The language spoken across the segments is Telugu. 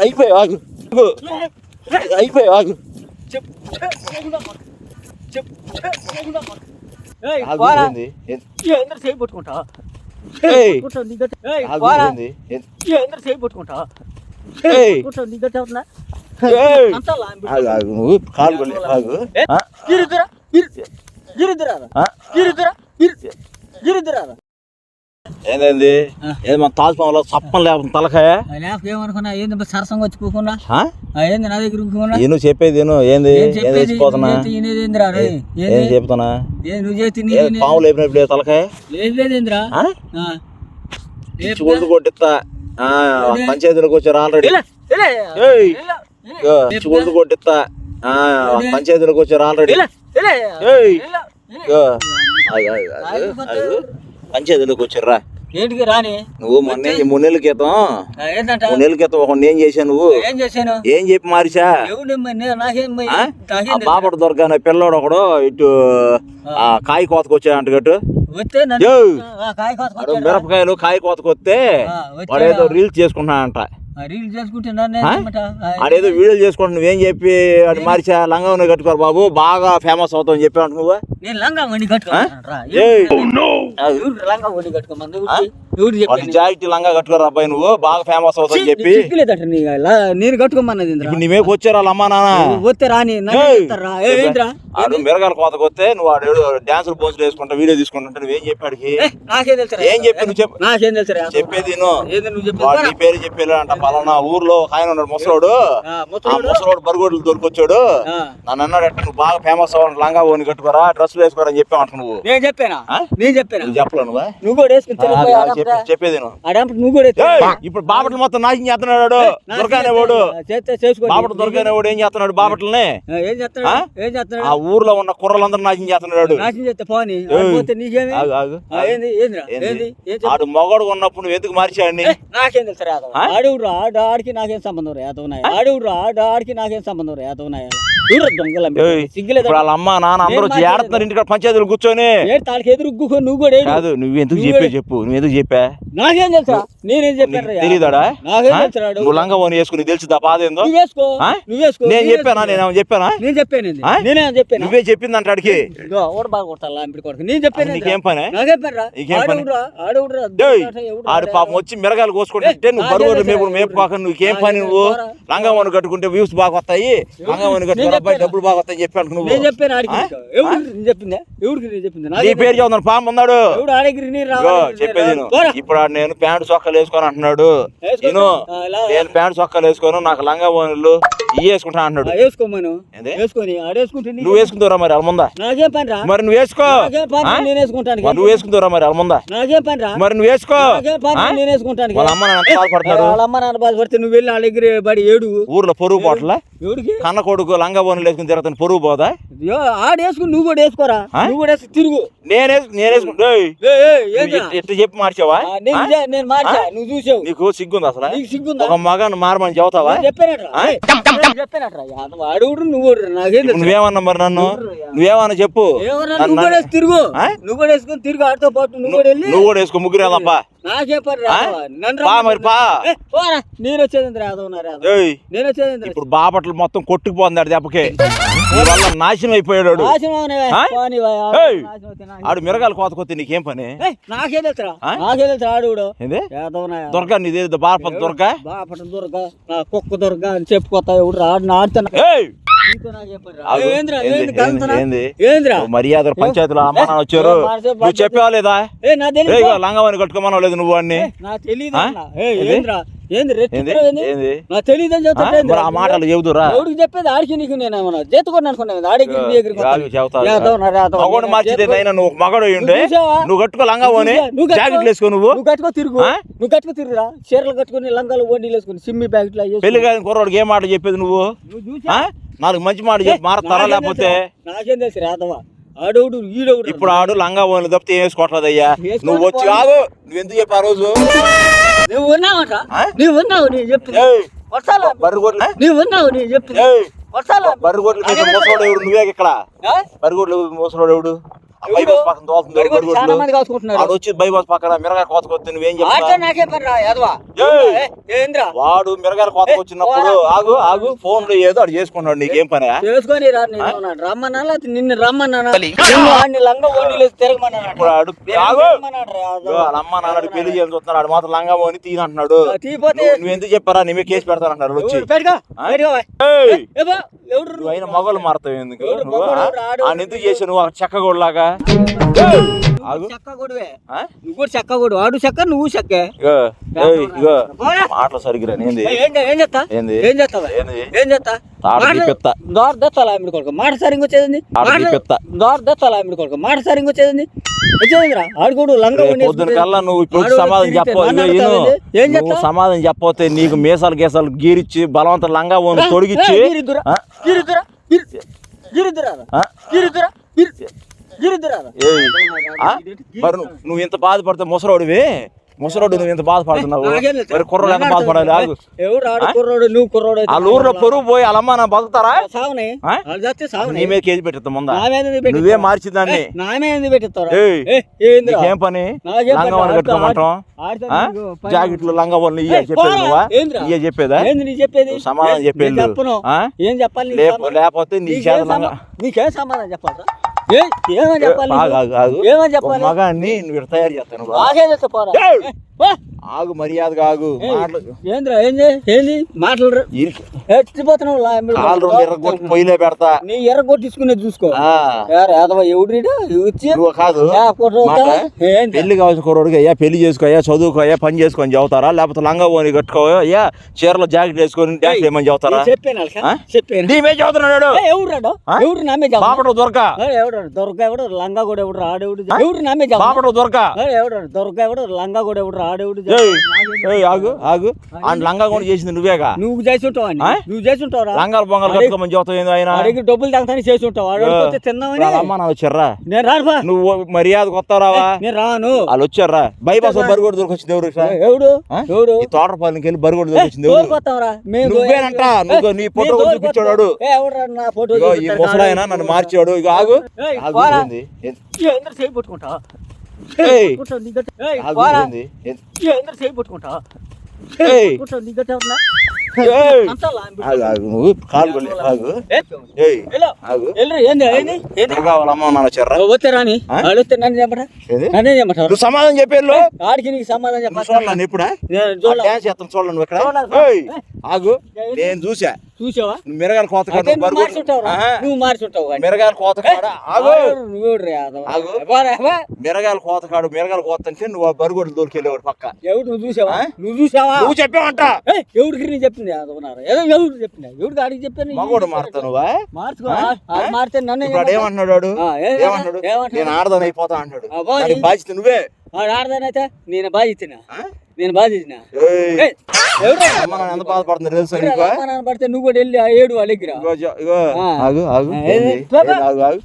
అయిపోయి ఆగు అయిపోయి ఆగు? ఏంద్ర చేయి పట్టుకుంటా? ఏంద్ర చేయి పట్టుకుంటా నువ్వు కాలు కొలి ఆగు ఆ? గిరిదురా గిరిదురా ఏంది మన తాజ్మహల్లో లేకుండా తలకాయ? ఏమనుకున్నా ఏంది సరసంగా వచ్చి కూకున్నా? ఏంది నా దగ్గర కూకున్నా? నేను చెప్పేది నేను ఏంది తెచ్చిపోతున్నా ఏం చెప్తున్నా? నువ్వు చేతి పాము లేపినప్పుడు తలకాయ? ఇచ్చి ఒళ్ళు కొట్టిస్తా ఆ, పంచాయతీలోకి వచ్చారు ఆల్రెడీ. ఒళ్ళు కొట్టిస్తా ఆ, పంచాయతీలోకి వచ్చారు ఆల్రెడీ. పంచాయతీలోకి వచ్చారా ఏంటికి రాని? నువ్వు మొన్న ఈ మూడు నెలల క్రితం నెలల క్రితం ఒక ఏం చేశావు నువ్వు. ఏం చేశాను? ఏం చెప్పి మారిసా? బాపట దొరకనే పిల్లోడు ఒకడు ఇటు ఆ. కాయ కోతకు వచ్చాడంట మిరపకాయలు కాయ కోతకు వస్తే? వాడు ఏదో రీల్స్ చేసుకుంటున్నాడంట. ఆడేదో వీడియోలు చేసుకుంటా నువ్వేం చెప్పి వాడు మారిసా లంగా ఉన్నాయి కట్టుకోరు బాబు బాగా ఫేమస్ అవుతావు చెప్పావు నువ్వు? నేను లంగా కట్టుకోమంది లంగా కట్టుకోరు అబ్బాయి నువ్వు? బాగా ఫేమస్ అవుతావు చెప్పి? నేను కట్టుకోమన్నది ఇప్పుడు నీవేకి వచ్చారు వాళ్ళ అమ్మా నాన్న వస్తే రాని ఆడు మిరగాల కోతకు వస్తే నువ్వు ఆడు డాన్సులు పోన్సులు వేసుకుంటా వీడియో తీసుకుంటా నువ్వేం చెప్పాడికి? ఏ, నాకేం తెలుసురా? ఏం చెప్పి నువ్వు చెప్పు. నాకేం తెలుసురా? చెప్పేది నువ్వు చెప్పేది? నీ పేరు చెప్పేలా అంట. పలానా ఊర్లో ఆయన ఉన్నాడు ముసలోడు. ఆ, ముసలోడు? బరుగోడ్లు దొరికొచ్చాడు. నన్ను అన్నాడు "అట్ట నువ్వు బాగా ఫేమస్ అవ్వాలి లంగా ఓని కట్టుకోరా డ్రెస్సులు వేసుకోరా అని చెప్పావు నువ్వు. నేను చెప్పానా? నేను చెప్పానా? నువ్వు చెప్పలే నువ్వా? నువ్వు కూడా వేసుకుని చెప్పేది నువ్వు కూడా ఇప్పుడు బాపట్లు మొత్తం నాశనం చేస్తున్నాడు. దొరకనే వాడు. చేస్తే చేసుకోండి. బాపట దొరకనే వాడు ఏం చేస్తున్నాడు బాపట్లని? ఆ, ఏం చేస్తున్నాడు? ఏం చేస్తున్నాడు? ఆ ఊర్లో ఉన్న కుర్రలందరూ నాశనం చేస్తున్నాడు. నాశనం చేస్తే పోని. నీకేమి? ఆడు మొగడు ఉన్నప్పుడు నువ్వు ఎందుకు మార్చాడిని ఏ, నాకేం తెలుసు ఆడు ఆడికి నాకేం సంబంధం రా యాదవ్ నాయ ఆడవుడు ఆడు ఆడికి నాకేం సంబంధం రా యాదవ్ నాయ ఇప్పుడు వాళ్ళ అమ్మ నాన్న అందరూ ఏడుతున్నారు ఇంటికాడ పంచాయతీలు కూర్చొని. తాళ్ళకి నువ్వు కూడా కాదు నువ్వు ఎందుకు చెప్పే చెప్పు? నువ్వు ఎందుకు చెప్పా నాకేం తెలుసా నేనేం చెప్పాను? తెలియదాడా నువ్వు లంగా ఓని వేసుకుని తెలుసుదా బాధ ఏందో? వేసుకో నేను చెప్పానా. నేను చెప్పానా? నేను చెప్పాను ఆ? నేనే చెప్పాను? నువ్వే చెప్పింది బాగా కొడుకు? నేను చెప్పాను నీకేం పని? నాకేం పని ఏయ్, ఎవడు ఆడు? పాపం వచ్చి మిరగాయలు కోసుకుంటే నువ్వు తెలుసు మేపుడు రా, మేపుకోక నువ్వేం పని నువ్వు. లంగా ఓని కట్టుకుంటే వ్యూస్ బాగా వస్తాయి. లంగా ఓని కట్టుకుని అబ్బాయి. డబ్బులు బాగా వస్తాయి చెప్పాను నువ్వు. నేను చెప్పాను ఆడికి. ఎవడికి? నేను చెప్పిందా? ఎవడికి నేను చెప్పింది? నీ పేరు పాము ఉన్నాడు. ఎవడు రావాలి చెప్పేది. ఇప్పుడు నేను ప్యాంటు సొక్కలు వేసుకొని అంటున్నాడు. నేను నేను ప్యాంటు సొక్కలు వేసుకోను నాకు లంగా ఇవి వేసుకుంటా అంటున్నాడు వేసుకోమను? వేసుకొని ఆడేసుకుంటే నీకు- నువ్వు వేసుకుంటారా మరి వాళ్ళ ముందా? నాకేం పని రా మరి నువ్వు వేసుకో? నేను వేసుకుంటాను నువ్వు వేసుకుంటారా మరి వాళ్ళ ముందా? నాకేం పని రా మరి నువ్వు వేసుకో? నేను వేసుకుంటాను వాళ్ళ అమ్మ నాన్న బాధపడతారు. వాళ్ళ అమ్మ నాన్న బాధపడితే నువ్వు వెళ్ళి వాళ్ళ దగ్గర బడి ఏడు. ఊర్లో పొరుగు పోట్ల? కన్న కొడుకు లంగా ఓనిలు వేసుకుని తిరుగుతాను పొరుగు పోదా? అయ్యో, ఆడేసుకుని నువ్వు కూడా వేసుకోరా? నువ్వు కూడా తిరుగు. నేనే నేను వేసుకుంటా చెప్పి మార్చావా? నేను మార్చా. నువ్వు చూసావు. నీకు సిగ్గుంది అసలు? సిగ్గుందా? ఒక మగాన్ని మారమని చెబుతావా? చెప్పానట్రా. అడుగుడు నువ్వు నువ్వేమన్నా మరి నన్ను? నువ్వేమన్నా చెప్పు. నువ్వు కూడా తిరుగు. ఆ? నువ్వు కూడా వేసుకొని తిరుగు ఆడితో పాటు నువ్వు కూడా వెళ్ళి. నువ్వు కూడా వేసుకో ముగ్గురు వెళ్దాంపా నాకే పని మరి నేను వచ్చేది నేను వచ్చేది ఇప్పుడు బాపట్లు మొత్తం కొట్టుకుపోతుంది ఆడు దెబ్బకి. వల్ల నాశనం అయిపోయాడు. ఆడు. మిరగాలు కోతకొస్తే నీకేం పని? నాకే. దొరక నీది బాపట్ దొరక బాపట దొరక కుక్క దొరక అని చెప్పుకోతా ఎవడు ఆడిన ఆడుతున్నా మర్యాద పంచాయతీలో అమ్మ నాన్న వచ్చారు? నువ్వు చెప్పావా లేదా? ఏ నా ఏ తెలియదు లంగమని కట్టుకోమని లేదు నువ్వు అన్ని. మాటలు చెబుతురా చెప్పేది? ఆడికి నీకు నేను. మగోడు మార్చితే నువ్వు మగడు ఉండే నువ్వు కట్టుకో లంగా పోని నువ్వు కట్టుకో. జాకెట్లు వేసుకో నువ్వు. నువ్వు కట్టుకో తిరుగు. ఆ? నువ్వు కట్టుకో తిరుగురా చీరలు కట్టుకుని లంగాలు వడ్డీలు వేసుకుని సిమ్మి ప్యాకెట్లు అయ్యి పెళ్ళి కాని కుర్రోడికి ఏ మాట చెప్పేది నువ్వు? నాలుగు మంచి మాట చెప్పి మారతారా లేకపోతే? నాకేం తెలుసు రాదవా ఆడవుడు ఈడవుడు ఇప్పుడు ఆడు లంగా పోని తప్పితే ఏం వేసుకోవట్లేదు అయ్యా వేసుకోవట్లేదు. నువ్వు వచ్చి ఆగు. నువ్వు ఎందుకు చెప్పు ఆ రోజు? నువ్వు ఉన్నావట? నువ్వు ఉన్నావు? నేను బర్రిగొడ్లు నువ్వు ఉన్నావు? బర్రిగొడ్లు ముసలోడు ఎవడు? నువ్వే ఇక్కడ. బర్రిగొడ్లు ముసలోడు ఎవడు? బైపాస్ పక్కన తోలుతుంది మరి కూడా చాలా బరిగొడ్లు మంది కాసుకుంటున్నారు ఆడు వచ్చి బైపాస్ పక్కన మిరగాయ కోతకొత్తి నువ్వేం ఆడితో చెప్తా నాకే పని రా యాదవా? ఏయ్! ఏ, ఏంద్రా వాడు మిరగాయల కోతకు వచ్చినప్పుడు ఆగు ఆగు ఫోన్లో ఏదో ఆడు చేసుకున్నాడు నీకేం పని? చేసుకొని రా నేను. రమ్మన్నా నిన్ను లంగా తిరగమన్నాడు ఆడు ఆగు. అమ్మ నాన్నడు పెళ్ళి చేయని చూస్తున్నాడు. ఆడు మాత్రం లంగా పోని తీనంటున్నాడు తీపోతే నువ్వు- ఎందుకు చెప్పారా? నీ మీద కేసు వచ్చి! ఏబా, ఎవడు నువ్వు అయిన మొగలు మారుతావు ఎందుకు? ఆయన ఎందుకు చేసావు? నువ్వు చెక్కగోడ్లాగా నువ్వు కూడా చెక్క కొడు ఆడు చెక్క నువ్వు చెక్క. ఇగో మాటలు సరిగ్గా ఏంది? ఏం చే- ఏం చేస్తా ఏంది? ఏం చేస్తావా ఏంది? ఏం చేస్తా తాడు తీపిత్తా. దోర దత్తాలి ఆమెడు కొడుకు? మాట సరింగ్ వచ్చేది తాడు తీపిత్తా. దోర దత్తాలి ఆమెడు కొడుకు? మాట సరింగ్ వచ్చేది వచ్చేదిరా ఆడుకోడు లంగా పొద్దున కల్లా నువ్వు ఇప్పుడు సమాధానం చెప్పవు? సమాధానం చెప్పకపోతే నీకు మీసాలు గీసాలు గీరిచ్చి బలవంత లంగా తొడిగిచ్చి మరి నువ్వు- నువ్వు ఇంత బాధపడితే ముసరోడివి ముసరోడు నువ్వు ఇంత బాధపడుతున్నావు? మరి కుర్రోడు ఎంత బాధపడాలి? కుర్రోడు నువ్వు కుర్రోడు వాళ్ళ ఊర్లో పొరుగు పోయి వాళ్ళమ్మ నా బతుకుతారా? నీ మీద కేసు పెట్టిస్తా ముందా? నువ్వే పెట్టిస్తావు? మార్చిందాన్ని ఏ, పని? నాకేం పని? లంగా ఆడితో- కట్టుకోమంటాం. జాకెట్లు లంగా వాళ్ళు ఇయ్య చెప్పేది. నువ్వా? ఇయ్య చెప్పేదా? సమాధానం ఏ, చెప్పేది? ఏం చెప్పాలి? లేకపోతే నీ చేత నీకేం సమాధానం చెప్పాలరా? ఏ ఏమని చెప్పాలి? ఏమని చెప్పాలి? మగాన్ని తయారు చేస్తాను ఆగే. ఆగు మర్యాదగా ఆగు. ఏందిరా ఏంది ఏంది? మాటలు ఎత్తిపోతున్నావు లా- మీరు కాలు రెండు ఎర్రగొట్టి పొయ్యిలో పెడతా. నీ ఎర్ర కొట్టించుకునేది చూసుకో నువ్వు కాదు. పెళ్ళి కావాల్సిన కుర్రోడికి అయ్యా పెళ్ళి చేసుకో అయ్యా చదువుకో అయ్యా పని చేసుకొని చెబుతారా? లేకపోతే లంగా పోని కట్టుకో అయ్యా చీరలో జాకెట్ వేసుకొని డాన్స్ చెబుతారా? నేను చెప్పాను నీవే ఎవడ్రాడు ఆ? ఎవడు నామే బాపట దొరక. ఎవడు దొరక ఎవడు? లంగా కూడా ఎవడు ఆడేవుడు ఎవడు నామే బాపట దొరక. ఎవడు దొరక ఎవడు? లంగా కూడా ఎవడు ఆడేవుడు ఏయ్, ఏయ్, ఆగు ఆగు ఆ లంగా కూడా చేసింది నువ్వేగా నువ్వు చేసి ఉంటావు? నువ్వు చేసి ఉంటావురా లంగాలు బొంగాలు కట్టుకోమని చెబుతావు ఏందో ఆయన అడిగి డబ్బులు చేసి ఉంటావు అమ్మ నా వచ్చారా నేను రాను. నువ్వు మర్యాద కొత్తారావా నేను రాను వాళ్ళు వచ్చారా బైపాస్ బరిగొడ్డు దొరికొచ్చింది ఎవరు? ఎవడు? ఎవడు తోటపాలెంకి వెళ్ళి బరిగొడ్డు దొరికొచ్చింది నువ్వేనంట నువ్వు నీ ఫోటో చూపించాడు ఈ ముసలాయన నన్ను మార్చాడు ఇక ఆగు ఆగు. ఏంది? అందరు చేయి పట్టుకుంటా చెప్పరా? సమాధానం చెప్పేళ్ళు. ఆడికి నీకు సమాధానం చెప్పాలి చూడలేను చూడలే. చేస్తాను ఇక్కడ. ఏయ్, ఆగు. నేను చూసా. చూసావా? నువ్వు మిరగాయల కోత నువ్వు మార్చుంటావు. మిరగాయల కోత. మిరగాయల కోత కాడు మిరగాయల కోత అంటే నువ్వు ఆ బరిగొడ్డు దొరికెళ్ళేవాడు పక్క. ఎవడు నువ్వు చూసావా? నువ్వు చూసావా? నువ్వు చెప్పావంట. ఎవడికి నేను చెప్పింది యాదవనారా ఏదో ఎవడు చెప్పింది? ఎవడికి ఆడికి చెప్పాను? మగోడు మారుతా నువ్వా? మార్చుకో మారితే నన్ను ఇప్పుడు వాడు ఏమంటున్నాడు వాడు? ఆ, ఏ- ఏమంటున్నాడు ఏమంటున్నాడు? నేను ఆడదాని అయిపోతా దానికి బాధ్యత నువ్వే. ఆడదానైతే నేను ఆ? నేను ఎంత బాధపడుతుంది తెలుసా నాన్న పడితే నువ్వు కూడా వెళ్ళి ఏడు వాళ్ళ దగ్గర. ఆగు ఆగు? ఆగు ఆగు?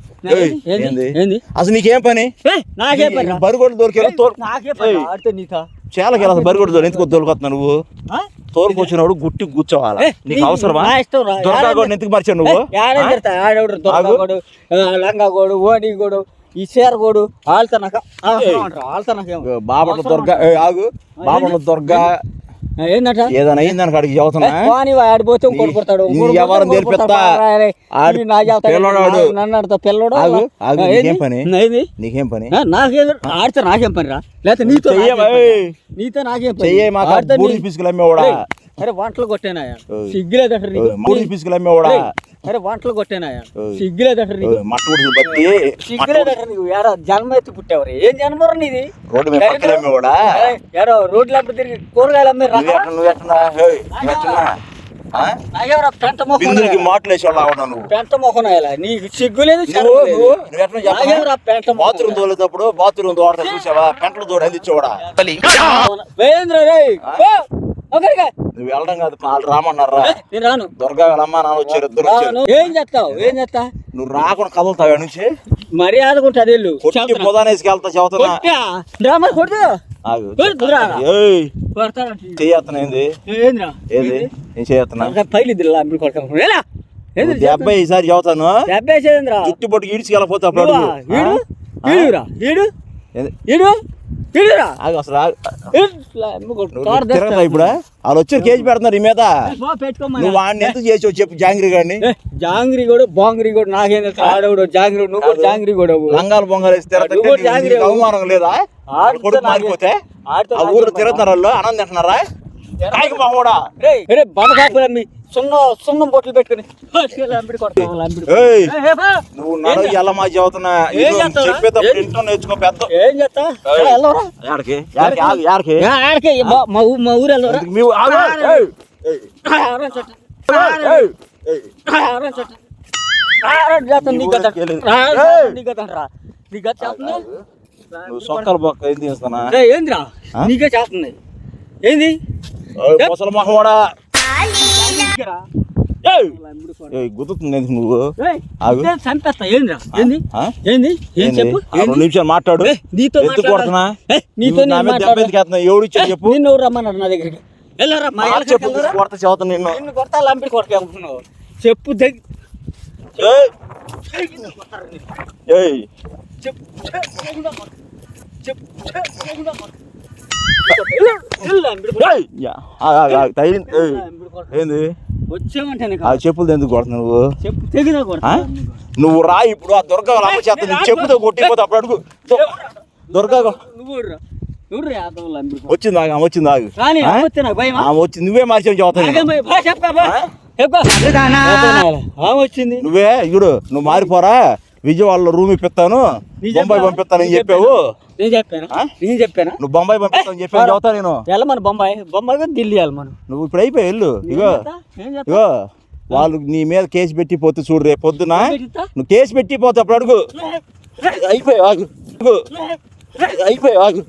అసలు నీకేం పని? నాకే ఏయ్, తోలు నాకే పని. ఆడితే బరిగొడ్డు దొరి ఎందుకు తోలుకొస్తున్నా నువ్వు? ఆ? తోలుకొచ్చినప్పుడు గుట్టి కూర్చోవాలా? నీకు అవసరమా. దొరకా కూడా ఎందుకు మర్చావు నువ్వు? దొరకగోడు, లంగాగోడు ఓడిగోడు ఈ చీరగోడు ఆళ్ళతో నాకు. ఆళ్ళతో నాకేమో ఇగో బాపట్ల దుర్గా ఆగు. బాపట్ల దుర్గా. ఏంటంట ఏదైనా అయిందని అడిగి చదువుతున్నా వాని ఆడిపోతే ఇంకోటి నీ- కొడతాడు నీ ఇంకోటి వ్యవహారం కొడతాడు, ఇంకోటి తెలిపిస్తా. కొడతాడు. రా, రా, ఆడు ఇవి నా చెబుతాడు. పిల్లవాడు. నా- నన్ను పిల్లడు ఆగు, ఆగు, ఆ, నీకేం? పని? నీకేం పని? ఆ, నాకేం ఆడితే నాకేం పని రా. లేకపోతే నీతో. నీతో నాకేం పని? చెయ్యే మాకు? ఆడితే బూడిద నీ- పిసుకులు అమ్మేవాడా? అరే వంటలు. సిగ్గులేదట పిసుకులు అమ్మేవాడా? అరే వంటలు కొట్టేనాయా నీకు. మట్టగుడులు బట్టి సిగ్గులేదట నీకు. ఏరా జన్మ ఎత్తి పుట్టావరు? ఏం జన్మరా నీది? రోడ్డు మీద పక్కన అమ్మేవాడా ఏయ్, ఏరో రోడ్ల అప్పుడు తిరిగి కూరగాయలు అమ్మే నువ్వు ఎట్లా ఎట్లా? పెంట మొహం మాటలు వేసేవాళ్ళు నువ్వు. పెంట మొహం అయ్యాల నీకు సిగ్గులేదు పెంట బాత్రూమ్ తోలేటప్పుడు బాత్రూమ్ తోడతా చూసావా? పెంటలు తోడు అందించేవాడా? వేంద్ర రే. నువ్వు వెళ్ళడం కాదు వాళ్ళు రామన్నారా? ఏ, నేను రాను. దుర్గా వాళ్ళ అమ్మ నాన్న వచ్చారు ఇద్దరు వచ్చారు. ఏం చేస్తావు? ఏం చేస్తా? నువ్వు రాకుండా కదులుతావు నుంచి? మర్యాదగా ఉంటుంది వెళ్ళు. కొట్టి పొదానేసుకు వెళ్తా కొడుతు? ఏంది? ఏంది? నేను చేయత్తనా పైలు ఇద్దరు డెబ్బై ఈసారి చదువుతాను డెబ్బై జుట్టు పట్టుకు ఈడ్చుకెళ్ళపోతే. ఈడు? ఈడు? ఈడు? ఇప్పుడు వాళ్ళు వచ్చి కేజీ పెడుతున్నారు ఈ మీద. నువ్వు వాడిని ఎందుకు చేసావు చెప్పు జాంగిరి గారిని ఏ, జాంగ్రీ కూడా బాంగ్రీ కూడా నాకేం ఆడవుడు జాంగ్రీ నువ్వు కూడా జాంగ్రీ కూడా లంగాలు బొంగాలు వేసి అవమానం లేదా? కొడుకు మారిపోతే? ఆ మరి. తిరుగుతున్నారు వాళ్ళు ఆనందం తింటున్నారా కాయకు మామూడా రేయ్, రే అమ్మి సున్నం సున్నం బొట్లు పెట్టుకుని. నువ్వు ఎలా మా చదువుతున్నా? చెప్పేటప్పుడు ఇంట్లో నేర్చుకో పెద్ద. ఏం చేస్తా? మా మా ఊ- మా ఊరు వెళ్ళవరా ఎందుకు మీ ఊ- ఆగు, ఏయ్, ఏయ్, ఆరం చెట్టు. ఏయ్, ఏయ్. ఆరం చెట్టు. ఆరం చేస్తాను, నీ గత. ఊరికెళ్ళి. ఆరం ఏయ్. చేస్తాను, నీ గత రా. నీ గత చేస్తుంది. నువ్వు సొక్కల బొక్క ఏం తీస్తున్నా ఏందిరా? నీకే చేస్తుంది ఏంది? ముసలి మొహవాడా? నువ్వు? చంపేస్తా. ఏంది? ఏంది? ఏం? చెప్పు? ఆ రెండు నిమిషాలు మాట్లాడు. నీతో ఎందుకు. కొడుతున్నా? నీతో? ఎవడు ఇచ్చాడు చెప్పు? నిన్ను ఎవరు రమ్మన్నాడు నా దగ్గరికి? వెళ్ళరా మా చెప్పు? కొడత చదువుతా నిన్ను. నిన్ను కొడతా లంపిడి కొడతా అనుకున్నావు. చెప్పు. ఏంది? వచ్చామంటే చెప్పులు ఎందుకు కొడుతున్నావు నువ్వు? చెప్పు తెగిన కొడతా. ఆ? నువ్వు రా ఇప్పుడు ఆ దుర్గా అమ్మ చేత నీ చెప్పుతో కొట్టిపోతే అప్పుడు అడుగు. దుర్గా నువ్వు? వచ్చింది ఆగు ఆమె వచ్చింది ఆగు. ఆమె వచ్చింది? నువ్వే. చెప్పా. ఆమె వచ్చింది. నువ్వే ఇడు నువ్వు మారిపోరా. విజయవాడలో రూమ్ ఇప్పిస్తాను. బొంబాయి? పంపిస్తానని చెప్పావు. నేను చెప్పాను? నేను చెప్పానా. నువ్వు బొంబాయి పంపిస్తానని చెప్పాను చదువుతా నేను. వెళ్ళమను బొంబాయి. బొంబాయి కానీ ఢిల్లీ వెళ్ళి మనం. నువ్వు ఇప్పుడు అయిపోయి వెళ్ళు. ఇగో? ఇగో. వాళ్ళు నీ మీద కేసు పెట్టి పోతే చూడు రేపు పొద్దున? నువ్వు కేసు పెట్టి పోతే అప్పుడు అడుగు. అయిపోయి ఆగు. అయిపోయి ఆగు.